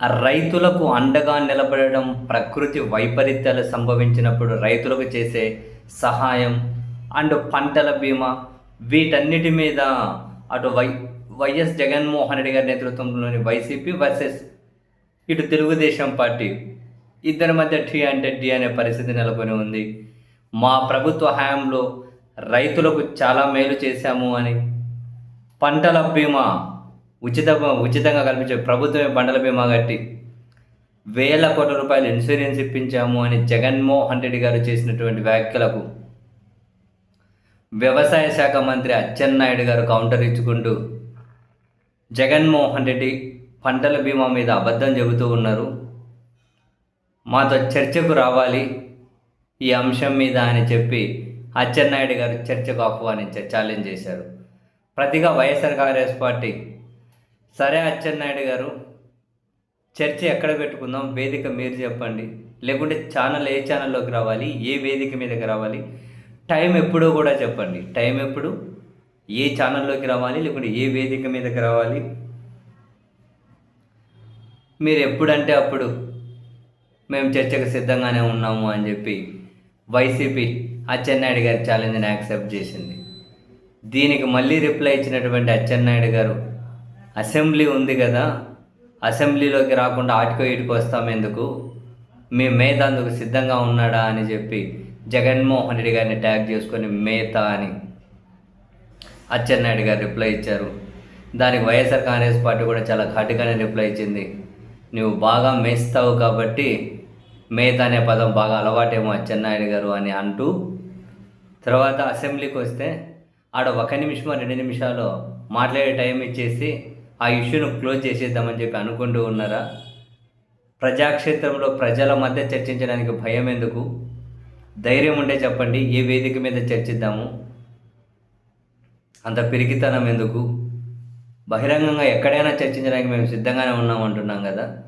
రైతులకు అండగా నిలబడడం ప్రకృతి వైపరీత్యాలు సంభవించినప్పుడు రైతులకు చేసే సహాయం అండ్ పంటల బీమా వీటన్నిటి మీద అటు వై వైఎస్ జగన్మోహన్ రెడ్డి గారి నేతృత్వంలోని వైసీపీ వర్సెస్ ఇటు తెలుగుదేశం పార్టీ ఇద్దరి మధ్య టీ అంటే టీ అనే పరిస్థితి నెలకొని ఉంది. మా ప్రభుత్వ హయాంలో రైతులకు చాలా మేలు చేశాము అని పంటల బీమా ఉచిత ఉచితంగా కల్పించే ప్రభుత్వమే పంటల బీమా కట్టి వేల కోట్ల రూపాయలు ఇన్సూరెన్స్ ఇప్పించాము అని జగన్మోహన్ రెడ్డి గారు చేసినటువంటి వ్యాఖ్యలకు వ్యవసాయ శాఖ మంత్రి అచ్చెన్నాయుడు గారు కౌంటర్ ఇచ్చుకుంటూ జగన్మోహన్ రెడ్డి పంటల బీమా మీద అబద్ధం చెబుతూ ఉన్నారు. మాతో చర్చకు రావాలి ఈ అంశం మీద అని చెప్పి అచ్చెన్నాయుడు గారు చర్చకు ఆహ్వానించారు ఛాలెంజ్ చేశారు. ప్రతిగా వైఎస్ఆర్ కాంగ్రెస్ పార్టీ సరే అచ్చెన్నాయుడు గారు చర్చ ఎక్కడ పెట్టుకుందాం? వేదిక మీరు చెప్పండి. లేకుంటే ఛానల్ ఏ ఛానల్లోకి రావాలి? ఏ వేదిక మీదకి రావాలి? టైం ఎప్పుడో కూడా చెప్పండి. టైం ఎప్పుడు? ఏ ఛానల్లోకి రావాలి? లేకుంటే ఏ వేదిక మీదకి రావాలి? మీరు ఎప్పుడంటే అప్పుడు మేము చర్చకు సిద్ధంగానే ఉన్నాము అని చెప్పి వైసీపీ అచ్చెన్నాయుడు గారి ఛాలెంజ్ని యాక్సెప్ట్ చేసింది. దీనికి మళ్ళీ రిప్లై ఇచ్చినటువంటి అచ్చెన్నాయుడు గారు అసెంబ్లీ ఉంది కదా అసెంబ్లీలోకి రాకుండా ఆటికో ఇటుకో వస్తాం ఎందుకు? మీ మేత అందుకు సిద్ధంగా ఉన్నాడా అని చెప్పి జగన్మోహన్ రెడ్డి గారిని ట్యాగ్ చేసుకొని మేత అని అచ్చెన్నాయుడు గారు రిప్లై ఇచ్చారు. దానికి వైఎస్ఆర్ కాంగ్రెస్ పార్టీ కూడా చాలా ఘాటుగానే రిప్లై ఇచ్చింది. నువ్వు బాగా మేస్తావు కాబట్టి మేత అనే పదం బాగా అలవాటేమో అచ్చెన్నాయుడు గారు అని అంటూ తర్వాత అసెంబ్లీకి వస్తే ఆడ ఒక నిమిషం రెండు నిమిషాలు మాట్లాడే టైం ఇచ్చేసి ఆ ఇష్యూను క్లోజ్ చేసేద్దామని చెప్పి అనుకుంటూ ఉన్నారా? ప్రజాక్షేత్రంలో ప్రజల మధ్య చర్చించడానికి భయం ఎందుకు? ధైర్యం ఉంటే చెప్పండి ఏ వేదిక మీద చర్చిద్దాము? అంత పిరికితనం ఎందుకు? బహిరంగంగా ఎక్కడైనా చర్చించడానికి మేము సిద్ధంగానే ఉన్నాం అంటున్నాం కదా.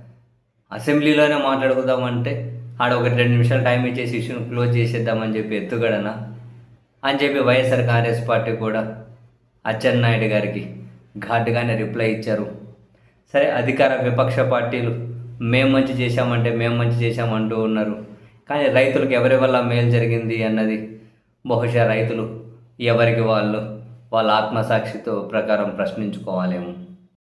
అసెంబ్లీలోనే మాట్లాడుకుందామంటే ఆడ ఒకటి రెండు నిమిషాలు టైం ఇచ్చేసి ఇష్యూను క్లోజ్ చేసేద్దామని చెప్పి ఎత్తుగడన? అని చెప్పి వైఎస్ఆర్ కాంగ్రెస్ పార్టీ కూడా అచ్చెన్నాయుడు గారికి ఘాటుగానే రిప్లై ఇచ్చారు. సరే అధికార విపక్ష పార్టీలు మేము మంచి చేశామంటే మేము మంచి చేశామంటూ ఉన్నారు. కానీ రైతులకు ఎవరి వల్ల మేలు జరిగింది అన్నది బహుశా రైతులు ఎవరికి వాళ్ళు వాళ్ళ ఆత్మసాక్షితో ప్రకారం ప్రశ్నించుకోవాలేమో.